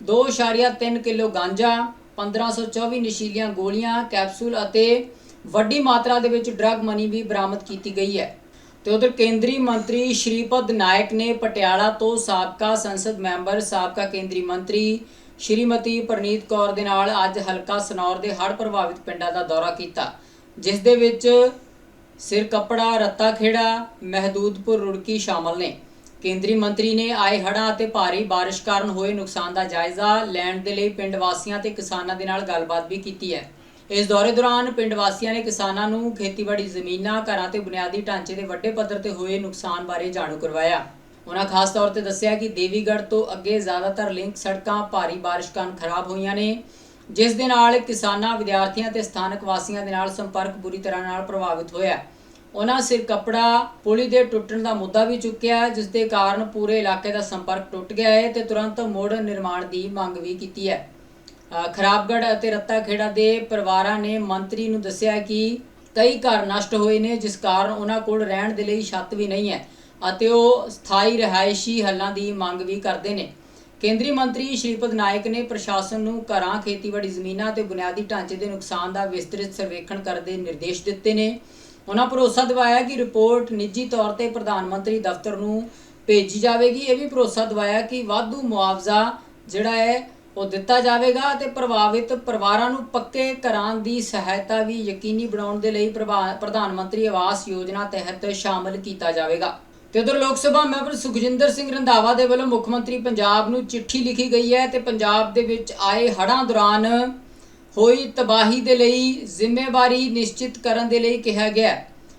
A: 2.3 ਕਿਲੋ ਗਾਂਜਾ 1524 ਨਸ਼ੀਲੀਆਂ ਗੋਲੀਆਂ, ਕੈਪਸੂਲ ਅਤੇ ਵੱਡੀ ਮਾਤਰਾ ਦੇ ਵਿੱਚ ਡਰੱਗ ਮਨੀ ਵੀ ਬਰਾਮਦ ਕੀਤੀ ਗਈ ਹੈ। ਤੇ ਉਧਰ ਕੇਂਦਰੀ ਮੰਤਰੀ ਸ਼੍ਰੀਪਦ ਨਾਇਕ ਨੇ ਪਟਿਆਲਾ ਤੋਂ ਸਾਬਕਾ ਸੰਸਦ ਮੈਂਬਰ, ਸਾਬਕਾ ਕੇਂਦਰੀ ਮੰਤਰੀ ਸ਼੍ਰੀਮਤੀ ਪ੍ਰਨੀਤ ਕੌਰ ਦੇ ਨਾਲ ਅੱਜ ਹਲਕਾ ਸਨੌਰ ਦੇ ਹੜ੍ਹ ਪ੍ਰਭਾਵਿਤ ਪਿੰਡਾਂ ਦਾ ਦੌਰਾ ਕੀਤਾ, ਜਿਸ ਦੇ ਵਿੱਚ ਸਿਰ ਕੱਪੜਾ, ਰੱਤਾ ਖੇੜਾ, ਮਹਿਦੂਦਪੁਰ ਰੁੜਕੀ ਸ਼ਾਮਲ ਨੇ। ਕੇਂਦਰੀ ਮੰਤਰੀ ਨੇ ਆਏ ਹੜ੍ਹਾਂ ਅਤੇ ਭਾਰੀ ਬਾਰਿਸ਼ ਕਾਰਨ ਹੋਏ ਨੁਕਸਾਨ ਦਾ ਜਾਇਜ਼ਾ ਲੈਣ ਦੇ ਲਈ ਪਿੰਡ ਵਾਸੀਆਂ ਤੇ ਕਿਸਾਨਾਂ ਦੇ ਨਾਲ ਗੱਲਬਾਤ ਵੀ ਕੀਤੀ ਹੈ। ਇਸ ਦੌਰੇ ਦੌਰਾਨ ਪਿੰਡ ਵਾਸੀਆਂ ਨੇ ਕਿਸਾਨਾਂ ਨੂੰ ਖੇਤੀਬਾੜੀ ਜ਼ਮੀਨਾਂ, ਘਰਾਂ ਤੇ ਬੁਨਿਆਦੀ ਢਾਂਚੇ ਦੇ ਵੱਡੇ ਪੱਧਰ ਤੇ ਹੋਏ ਨੁਕਸਾਨ ਬਾਰੇ ਜਾਣੂ ਕਰਵਾਇਆ। ਉਹਨਾਂ ਖਾਸ ਤੌਰ ਤੇ ਦੱਸਿਆ ਕਿ ਦੇਵੀਗੜ੍ਹ ਤੋਂ ਅੱਗੇ ਜ਼ਿਆਦਾਤਰ ਲਿੰਕ ਸੜਕਾਂ ਭਾਰੀ ਬਾਰਿਸ਼ ਕਾਰਨ ਖਰਾਬ ਹੋਈਆਂ ਨੇ ਜਿਸ ਦੇ ਨਾਲ ਕਿਸਾਨਾਂ ਵਿਦਿਆਰਥੀਆਂ ਤੇ ਸਥਾਨਕ ਵਾਸੀਆਂ ਦੇ ਨਾਲ ਸੰਪਰਕ ਬੁਰੀ ਤਰ੍ਹਾਂ ਨਾਲ ਪ੍ਰਭਾਵਿਤ ਹੋਇਆ ਉਹਨਾਂ ਸਿਰ ਕੱਪੜਾ ਪੁਲੀ ਦੇ ਟੁੱਟਣ ਦਾ ਮੁੱਦਾ ਵੀ ਚੁੱਕਿਆ ਜਿਸ ਦੇ ਕਾਰਨ ਪੂਰੇ ਇਲਾਕੇ ਦਾ ਸੰਪਰਕ ਟੁੱਟ ਗਿਆ ਹੈ ਤੇ ਤੁਰੰਤ ਮੋੜ ਨਿਰਮਾਣ ਦੀ ਮੰਗ ਵੀ ਕੀਤੀ ਹੈ। ਅ, ਖਰਾਬਗੜ੍ਹ ਅਤੇ ਰੱਤਾ ਖੇੜਾ ਦੇ ਪਰਿਵਾਰਾਂ ਨੇ ਮੰਤਰੀ ਨੂੰ ਦੱਸਿਆ ਕਿ ਕਈ ਘਰ ਨਸ਼ਟ ਹੋਏ ਨੇ ਜਿਸ ਕਾਰਨ ਉਹਨਾਂ ਕੋਲ ਰਹਿਣ ਦੇ ਲਈ ਛੱਤ ਵੀ ਨਹੀਂ ਹੈ। ਅਤੇ ਉਹ ਸਥਾਈ ਰਿਹਾਇਸ਼ੀ ਹੱਲਾਂ ਦੀ ਮੰਗ ਵੀ ਕਰਦੇ ਨੇ। ਕੇਂਦਰੀ ਮੰਤਰੀ ਸ਼੍ਰੀਪਦ ਨਾਇਕ ਨੇ ਪ੍ਰਸ਼ਾਸਨ ਨੂੰ ਘਰਾਂ, ਖੇਤੀਬਾੜੀ ਜ਼ਮੀਨਾਂ ਤੇ ਬੁਨਿਆਦੀ ਢਾਂਚੇ ਦੇ ਨੁਕਸਾਨ ਦਾ ਵਿਸਤ੍ਰਿਤ ਸਰਵੇਖਣ ਕਰਨ ਦੇ ਨਿਰਦੇਸ਼ ਦਿੱਤੇ ਨੇ। ਉਹਨਾਂ ਭਰੋਸਾ ਦਿਵਾਇਆ ਕਿ ਰਿਪੋਰਟ ਨਿੱਜੀ ਤੌਰ ਤੇ ਪ੍ਰਧਾਨ ਮੰਤਰੀ ਦਫ਼ਤਰ ਨੂੰ ਭੇਜੀ ਜਾਵੇਗੀ। ਇਹ ਵੀ ਭਰੋਸਾ ਦਿਵਾਇਆ ਕਿ ਵਾਧੂ ਮੁਆਵਜ਼ਾ ਜਿਹੜਾ ਹੈ, ਉਹ ਦਿੱਤਾ ਜਾਵੇਗਾ ਤੇ ਪ੍ਰਭਾਵਿਤ ਪਰਿਵਾਰਾਂ ਨੂੰ ਪੱਕੇ ਘਰਾਂ ਦੀ ਸਹਾਇਤਾ ਵੀ ਯਕੀਨੀ ਬਣਾਉਣ ਦੇ ਲਈ ਪ੍ਰਭਾ- ਪ੍ਰਧਾਨ ਮੰਤਰੀ ਆਵਾਸ ਯੋਜਨਾ ਤਹਿਤ ਸ਼ਾਮਲ ਕੀਤਾ ਜਾਵੇਗਾ। ਤੇ ਉਧਰ ਲੋਕ ਸਭਾ ਮੈਂਬਰ ਸੁਖਜਿੰਦਰ ਸਿੰਘ ਰੰਧਾਵਾ ਦੇ ਵੱਲੋਂ ਮੁੱਖ ਮੰਤਰੀ ਪੰਜਾਬ ਨੂੰ ਚਿੱਠੀ ਲਿਖੀ ਗਈ ਹੈ ਤੇ ਪੰਜਾਬ ਦੇ ਵਿੱਚ ਆਏ ਹੜ੍ਹਾਂ ਦੌਰਾਨ ਹੋਈ ਤਬਾਹੀ ਦੇ ਲਈ ਜ਼ਿੰਮੇਵਾਰੀ ਨਿਸ਼ਚਿਤ ਕਰਨ ਦੇ ਲਈ ਕਿਹਾ ਗਿਆ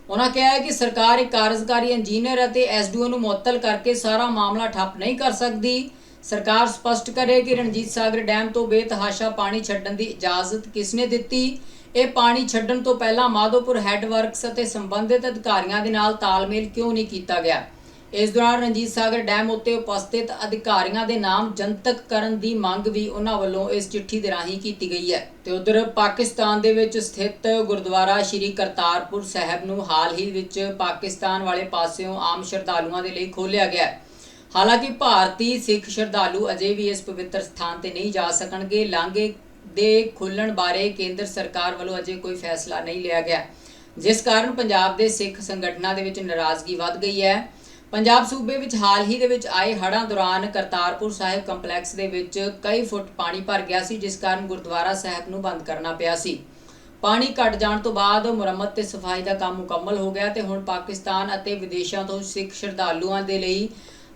A: ਉਹਨਾਂ ਕਿਹਾ ਹੈ ਕਿ ਸਰਕਾਰ ਇੱਕ ਕਾਰਜਕਾਰੀ ਇੰਜੀਨੀਅਰ ਅਤੇ ਐਸਡੀਓ ਨੂੰ ਮੁਅੱਤਲ ਕਰਕੇ ਸਾਰਾ ਮਾਮਲਾ ਠੱਪ ਨਹੀਂ ਕਰ ਸਕਦੀ। ਸਰਕਾਰ ਸਪਸ਼ਟ ਕਰੇ ਕਿ ਰਣਜੀਤ ਸਾਗਰ ਡੈਮ ਤੋਂ ਬੇਤਹਾਸ਼ਾ ਪਾਣੀ ਛੱਡਣ ਦੀ ਇਜਾਜ਼ਤ ਕਿਸਨੇ ਦਿੱਤੀ? ਇਹ ਪਾਣੀ ਛੱਡਣ ਤੋਂ ਪਹਿਲਾਂ ਮਾਧੋਪੁਰ ਹੈੱਡ ਵਰਕਸ ਅਤੇ ਸੰਬੰਧਿਤ ਅਧਿਕਾਰੀਆਂ ਦੇ ਨਾਲ ਤਾਲਮੇਲ ਕਿਉਂ ਨਹੀਂ ਕੀਤਾ ਗਿਆ? ਇਸ ਦੌਰਾਨ ਰਣਜੀਤ ਸਾਗਰ ਡੈਮ ਉੱਤੇ ਉਪਸਥਿਤ ਅਧਿਕਾਰੀਆਂ ਦੇ ਨਾਮ ਜਨਤਕ ਕਰਨ ਦੀ ਮੰਗ ਵੀ ਉਹਨਾਂ ਵੱਲੋਂ ਇਸ ਚਿੱਠੀ ਦੇ ਰਾਹੀਂ ਕੀਤੀ ਗਈ ਹੈ। ਤੇ ਉਧਰ ਪਾਕਿਸਤਾਨ ਦੇ ਵਿੱਚ ਸਥਿਤ ਗੁਰਦੁਆਰਾ ਸ਼੍ਰੀ ਕਰਤਾਰਪੁਰ ਸਾਹਿਬ ਨੂੰ ਹਾਲ ਹੀ ਵਿੱਚ ਪਾਕਿਸਤਾਨ ਵਾਲੇ ਪਾਸਿਓਂ ਆਮ ਸ਼ਰਧਾਲੂਆਂ ਦੇ ਲਈ ਖੋਲ੍ਹਿਆ ਗਿਆ ਹਾਲਾਂਕਿ ਭਾਰਤੀ ਸਿੱਖ ਸ਼ਰਧਾਲੂ ਅਜੇ ਵੀ ਇਸ ਪਵਿੱਤਰ ਸਥਾਨ ਤੇ ਨਹੀਂ ਜਾ ਸਕਣਗੇ। ਲਾਂਘੇ ਦੇ ਖੁੱਲਣ ਬਾਰੇ ਕੇਂਦਰ ਸਰਕਾਰ ਵੱਲੋਂ ਅਜੇ ਕੋਈ ਫੈਸਲਾ ਨਹੀਂ ਲਿਆ ਗਿਆ। ਜਿਸ ਕਾਰਨ ਪੰਜਾਬ ਦੇ ਸਿੱਖ ਸੰਗਠਨਾਂ ਦੇ ਵਿੱਚ ਨਾਰਾਜ਼ਗੀ ਵੱਧ ਗਈ ਹੈ। ਪੰਜਾਬ ਸੂਬੇ ਵਿੱਚ ਹਾਲ ਹੀ ਦੇ ਵਿੱਚ ਆਏ ਹੜ੍ਹਾਂ ਦੌਰਾਨ ਕਰਤਾਰਪੁਰ ਸਾਹਿਬ ਕੰਪਲੈਕਸ ਦੇ ਵਿੱਚ ਕਈ ਫੁੱਟ ਪਾਣੀ ਭਰ ਗਿਆ ਸੀ, ਜਿਸ ਕਾਰਨ ਗੁਰਦੁਆਰਾ ਸਾਹਿਬ ਨੂੰ ਬੰਦ ਕਰਨਾ ਪਿਆ ਸੀ। ਪਾਣੀ ਘਟ ਜਾਣ ਤੋਂ ਬਾਅਦ ਮੁਰੰਮਤ ਤੇ ਸਫ਼ਾਈ ਦਾ ਕੰਮ ਮੁਕੰਮਲ ਹੋ ਗਿਆ ਤੇ ਹੁਣ ਪਾਕਿਸਤਾਨ ਅਤੇ ਵਿਦੇਸ਼ਾਂ ਤੋਂ ਸਿੱਖ ਸ਼ਰਧਾਲੂਆਂ ਦੇ ਲਈ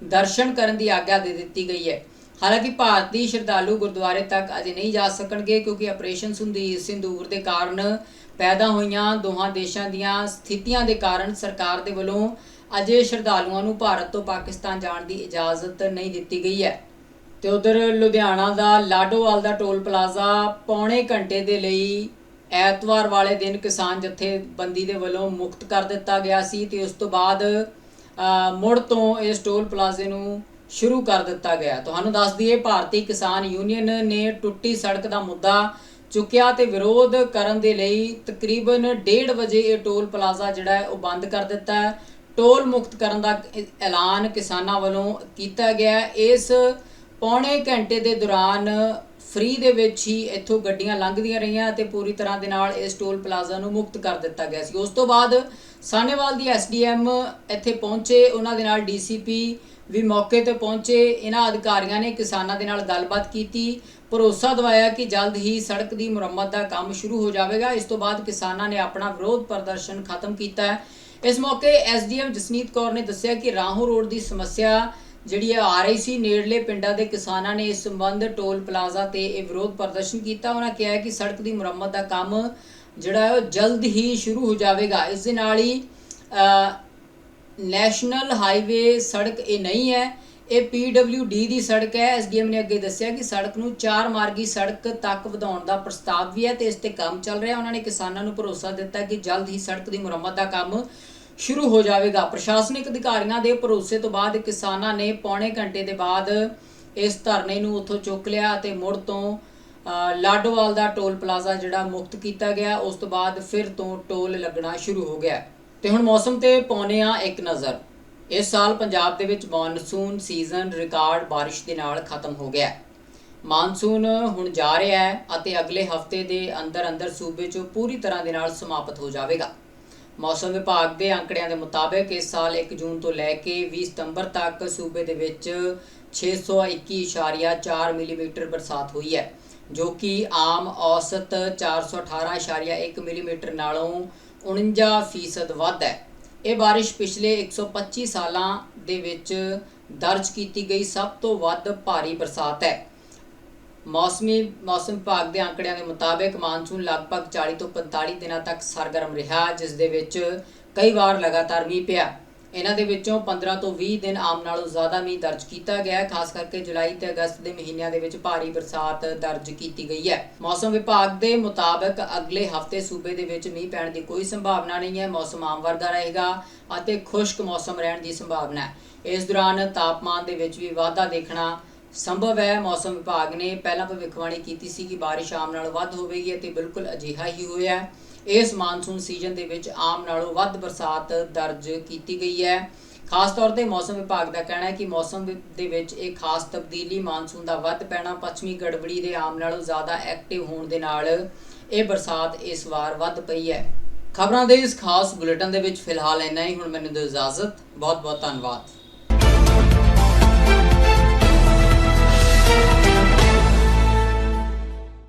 A: ਦਰਸ਼ਨ ਕਰਨ ਦੀ ਆਗਿਆ ਦੇ ਦਿੱਤੀ ਗਈ ਹੈ। ਹਾਲਾਂਕਿ ਭਾਰਤੀ ਸ਼ਰਧਾਲੂ ਗੁਰਦੁਆਰੇ ਤੱਕ ਅਜੇ ਨਹੀਂ ਜਾ ਸਕਣਗੇ ਕਿਉਂਕਿ ਆਪਰੇਸ਼ਨ ਸੁੰਦੀ ਸਿੰਦੂਰ ਦੇ ਕਾਰਨ ਪੈਦਾ ਹੋਈਆਂ ਦੋਹਾਂ ਦੇਸ਼ਾਂ ਦੀਆਂ ਸਥਿਤੀਆਂ ਦੇ ਕਾਰਨ ਸਰਕਾਰ ਦੇ ਵੱਲੋਂ ਅਜੇ ਸ਼ਰਧਾਲੂਆਂ ਨੂੰ ਭਾਰਤ ਤੋਂ ਪਾਕਿਸਤਾਨ ਜਾਣ ਦੀ ਇਜਾਜ਼ਤ ਨਹੀਂ ਦਿੱਤੀ ਗਈ ਹੈ। ਤੇ ਉਧਰ ਲੁਧਿਆਣਾ ਦਾ ਲਾਡੋਵਾਲ ਦਾ ਟੋਲ ਪਲਾਜ਼ਾ ਪੌਣੇ ਘੰਟੇ ਦੇ ਲਈ ਐਤਵਾਰ ਵਾਲੇ ਦਿਨ ਕਿਸਾਨ ਜਥੇਬੰਦੀ ਦੇ ਵੱਲੋਂ ਮੁਕਤ ਕਰ ਦਿੱਤਾ ਗਿਆ ਸੀ ਤੇ ਉਸ ਤੋਂ ਬਾਅਦ ਮੁੜ ਤੋਂ ਇਸ ਟੋਲ ਪਲਾਜ਼ੇ ਨੂੰ ਸ਼ੁਰੂ ਕਰ ਦਿੱਤਾ ਗਿਆ। ਤੁਹਾਨੂੰ ਦੱਸ ਦਈਏ ਭਾਰਤੀ ਕਿਸਾਨ ਯੂਨੀਅਨ ਨੇ ਟੁੱਟੀ ਸੜਕ ਦਾ ਮੁੱਦਾ ਚੁੱਕਿਆ ਤੇ ਵਿਰੋਧ ਕਰਨ ਦੇ ਲਈ ਤਕਰੀਬਨ 1:30 ਵਜੇ ਇਹ ਟੋਲ ਪਲਾਜ਼ਾ ਜਿਹੜਾ ਹੈ ਉਹ ਬੰਦ ਕਰ ਦਿੱਤਾ ਹੈ। ਟੋਲ ਮੁਕਤ ਕਰਨ ਦਾ ਐਲਾਨ ਕਿਸਾਨਾਂ ਵੱਲੋਂ ਕੀਤਾ ਗਿਆ ਇਸ ਪੌਣੇ ਘੰਟੇ ਦੇ ਦੌਰਾਨ ਫ੍ਰੀ ਦੇ ਵਿੱਚ ਹੀ ਇੱਥੋਂ ਗੱਡੀਆਂ ਲੰਘਦੀਆਂ ਰਹੀਆਂ ਤੇ ਪੂਰੀ ਤਰ੍ਹਾਂ ਦੇ ਨਾਲ ਇਸ ਟੋਲ ਪਲਾਜ਼ਾ ਨੂੰ ਮੁਕਤ ਕਰ ਦਿੱਤਾ ਗਿਆ ਸੀ। ਉਸ ਤੋਂ ਬਾਅਦ ਸਾਨੇਵਾਲ ਦੀ ਐਸਡੀਐਮ ਇੱਥੇ ਪਹੁੰਚੇ। ਉਹਨਾਂ ਦੇ ਨਾਲ ਡੀਸੀਪੀ ਵੀ ਮੌਕੇ ਤੇ ਪਹੁੰਚੇ, ਇਹਨਾਂ ਅਧਿਕਾਰੀਆਂ ਨੇ ਕਿਸਾਨਾਂ ਦੇ ਨਾਲ ਗੱਲਬਾਤ ਕੀਤੀ, ਭਰੋਸਾ ਦਿਵਾਇਆ ਕਿ ਜਲਦ ਹੀ ਸੜਕ ਦੀ ਮੁਰੰਮਤ ਦਾ ਕੰਮ ਸ਼ੁਰੂ ਹੋ ਜਾਵੇਗਾ। ਇਸ ਤੋਂ ਬਾਅਦ ਕਿਸਾਨਾਂ ਨੇ ਆਪਣਾ ਵਿਰੋਧ ਪ੍ਰਦਰਸ਼ਨ ਖਤਮ ਕੀਤਾ ਹੈ। ਇਸ ਮੌਕੇ ਐਸਡੀਐਮ ਜਸਨੀਤ ਕੌਰ ਨੇ ਦੱਸਿਆ ਕਿ ਰਾਹੋਂ ਰੋਡ ਦੀ ਸਮੱਸਿਆ ਜਿਹੜੀ ਹੈ ਆ ਰਹੀ ਸੀ। ਨੇੜਲੇ ਪਿੰਡਾਂ ਦੇ ਕਿਸਾਨਾਂ ਨੇ ਇਸ ਸੰਬੰਧ ਟੋਲ ਪਲਾਜ਼ਾ ਤੇ ਇਹ ਵਿਰੋਧ ਪ੍ਰਦਰਸ਼ਨ ਕੀਤਾ। ਉਹਨਾਂ ਕਿਹਾ ਕਿ ਸੜਕ ਦੀ ਮੁਰੰਮਤ ਦਾ ਕੰਮ ਜਿਹੜਾ ਹੈ, ਉਹ ਜਲਦ ਹੀ ਸ਼ੁਰੂ ਹੋ ਜਾਵੇਗਾ। ਇਸ ਦੇ ਨਾਲ ਹੀ ਨੈਸ਼ਨਲ ਹਾਈਵੇ ਸੜਕ ਇਹ ਨਹੀਂ ਹੈ, ਇਹ PWD ਦੀ ਸੜਕ ਹੈ। ਐਸਡੀਐਮ ਨੇ ਅੱਗੇ ਦੱਸਿਆ ਕਿ ਸੜਕ ਨੂੰ ਚਾਰ ਮਾਰਗੀ ਸੜਕ ਤੱਕ ਵਧਾਉਣ ਦਾ ਪ੍ਰਸਤਾਵ ਵੀ ਹੈ ਤੇ ਇਸ ਤੇ ਕੰਮ ਚੱਲ ਰਿਹਾ। ਉਹਨਾਂ ਨੇ ਕਿਸਾਨਾਂ ਨੂੰ ਭਰੋਸਾ ਦਿੱਤਾ ਕਿ ਜਲਦ ਹੀ ਸੜਕ ਦੀ ਮੁਰੰਮਤ ਦਾ ਕੰਮ ਸ਼ੁਰੂ ਹੋ ਜਾਵੇਗਾ। ਪ੍ਰਸ਼ਾਸਨਿਕ ਅਧਿਕਾਰੀਆਂ ਦੇ ਭਰੋਸੇ ਤੋਂ ਬਾਅਦ ਕਿਸਾਨਾਂ ਨੇ ਪੌਣੇ ਘੰਟੇ ਦੇ ਬਾਅਦ ਇਸ ਧਰਨੇ ਨੂੰ ਉੱਥੋਂ ਚੁੱਕ ਲਿਆ ਅਤੇ ਮੁੜ ਤੋਂ ਲਾਡੋਵਾਲ ਦਾ ਟੋਲ ਪਲਾਜ਼ਾ ਜਿਹੜਾ ਮੁਕਤ ਕੀਤਾ ਗਿਆ, ਉਸ ਤੋਂ ਬਾਅਦ ਫਿਰ ਤੋਂ ਟੋਲ ਲੱਗਣਾ ਸ਼ੁਰੂ ਹੋ ਗਿਆ। ਤੇ ਹੁਣ ਮੌਸਮ ਤੇ ਪਾਉਨੇ ਆ ਇੱਕ ਨਜ਼ਰ। ਇਸ ਸਾਲ ਪੰਜਾਬ ਦੇ ਵਿੱਚ ਮੌਨਸੂਨ ਸੀਜ਼ਨ ਰਿਕਾਰਡ ਬਾਰਿਸ਼ ਦੇ ਨਾਲ ਖਤਮ ਹੋ ਗਿਆ ਮਾਨਸੂਨ ਹੁਣ ਜਾ ਰਿਹਾ ਹੈ ਅਤੇ ਅਗਲੇ ਹਫ਼ਤੇ ਦੇ ਅੰਦਰ ਅੰਦਰ ਸੂਬੇ 'ਚੋਂ ਪੂਰੀ ਤਰ੍ਹਾਂ ਦੇ ਨਾਲ ਸਮਾਪਤ ਹੋ ਜਾਵੇਗਾ। ਮੌਸਮ ਵਿਭਾਗ ਦੇ ਅੰਕੜਿਆਂ ਦੇ ਮੁਤਾਬਕ ਇਸ ਸਾਲ 1 ਜੂਨ ਤੋਂ ਲੈ ਕੇ 20 ਸਤੰਬਰ ਤੱਕ ਸੂਬੇ ਦੇ ਵਿੱਚ 621.4 ਮਿਲੀਮੀਟਰ ਬਰਸਾਤ ਹੋਈ ਹੈ, ਜੋ ਕਿ ਆਮ ਔਸਤ 418.1 ਮਿਲੀਮੀਟਰ ਨਾਲੋਂ 49% ਵੱਧ ਹੈ। ਇਹ ਬਾਰਿਸ਼ ਪਿਛਲੇ 125 ਸਾਲਾਂ ਦੇ ਵਿੱਚ ਦਰਜ ਕੀਤੀ ਗਈ ਸਭ ਤੋਂ ਵੱਧ ਭਾਰੀ ਬਰਸਾਤ ਹੈ। ਮੌਸਮੀ, ਮੌਸਮ ਵਿਭਾਗ ਦੇ ਅੰਕੜਿਆਂ ਦੇ ਮੁਤਾਬਕ ਮਾਨਸੂਨ ਲਗਭਗ 40 ਤੋਂ 45 ਦਿਨਾਂ ਤੱਕ ਸਰਗਰਮ ਰਿਹਾ, ਜਿਸ ਦੇ ਵਿੱਚ ਕਈ ਵਾਰ ਲਗਾਤਾਰ ਮੀਂਹ ਪਿਆ। ਇਹਨਾਂ ਦੇ ਵਿੱਚੋਂ 15 ਤੋਂ 20 ਦਿਨ ਆਮ ਨਾਲੋਂ ਜ਼ਿਆਦਾ ਮੀਂਹ ਦਰਜ ਕੀਤਾ ਗਿਆ ਹੈ, ਖਾਸ ਕਰਕੇ ਜੁਲਾਈ ਤੇ ਅਗਸਤ ਦੇ ਮਹੀਨਿਆਂ ਦੇ ਵਿੱਚ ਭਾਰੀ ਬਰਸਾਤ ਦਰਜ ਕੀਤੀ ਗਈ ਹੈ। ਮੌਸਮ ਵਿਭਾਗ ਦੇ ਮੁਤਾਬਕ ਅਗਲੇ ਹਫ਼ਤੇ ਸੂਬੇ ਦੇ ਵਿੱਚ ਮੀਂਹ ਪੈਣ ਦੀ ਕੋਈ ਸੰਭਾਵਨਾ ਨਹੀਂ ਹੈ, ਮੌਸਮ ਆਮ ਵਰਗਾ ਰਹੇਗਾ ਅਤੇ ਖੁਸ਼ਕ ਮੌਸਮ ਰਹਿਣ ਦੀ ਸੰਭਾਵਨਾ ਹੈ। ਇਸ ਦੌਰਾਨ ਤਾਪਮਾਨ ਦੇ ਵਿੱਚ ਵੀ ਵਾਧਾ ਦੇਖਣਾ ਸੰਭਵ ਹੈ। ਮੌਸਮ ਵਿਭਾਗ ਨੇ ਪਹਿਲਾਂ ਭਵਿੱਖਬਾਣੀ ਕੀਤੀ ਸੀ ਕਿ ਬਾਰਿਸ਼ ਆਮ ਨਾਲੋਂ ਵੱਧ ਹੋਵੇਗੀ ਅਤੇ ਬਿਲਕੁਲ ਅਜਿਹਾ ਹੀ ਹੋਇਆ ਹੈ। ਇਸ ਮਾਨਸੂਨ ਸੀਜ਼ਨ ਦੇ ਵਿੱਚ ਆਮ ਨਾਲੋਂ ਵੱਧ ਬਰਸਾਤ ਦਰਜ ਕੀਤੀ ਗਈ ਹੈ। ਖਾਸ ਤੌਰ ਤੇ ਮੌਸਮ ਵਿਭਾਗ ਦਾ ਕਹਿਣਾ ਹੈ ਕਿ ਮੌਸਮ ਦੇ ਵਿੱਚ ਇਹ ਖਾਸ ਤਬਦੀਲੀ ਮਾਨਸੂਨ ਦਾ ਵੱਧ ਪੈਣਾ ਪੱਛਮੀ ਗੜਬੜੀ ਦੇ ਆਮ ਨਾਲੋਂ ਜ਼ਿਆਦਾ ਐਕਟਿਵ ਹੋਣ ਦੇ ਨਾਲ ਇਹ ਬਰਸਾਤ ਇਸ ਵਾਰ ਵੱਧ ਪਈ ਹੈ। ਖਬਰਾਂ ਦੇ ਇਸ ਖਾਸ ਬੁਲੇਟਿਨ ਦੇ ਵਿੱਚ ਫਿਲਹਾਲ ਇੰਨਾ ਹੀ। ਹੁਣ ਮੈਨੂੰ ਦਿਓ ਇਜਾਜ਼ਤ। ਬਹੁਤ ਬਹੁਤ ਧੰਨਵਾਦ।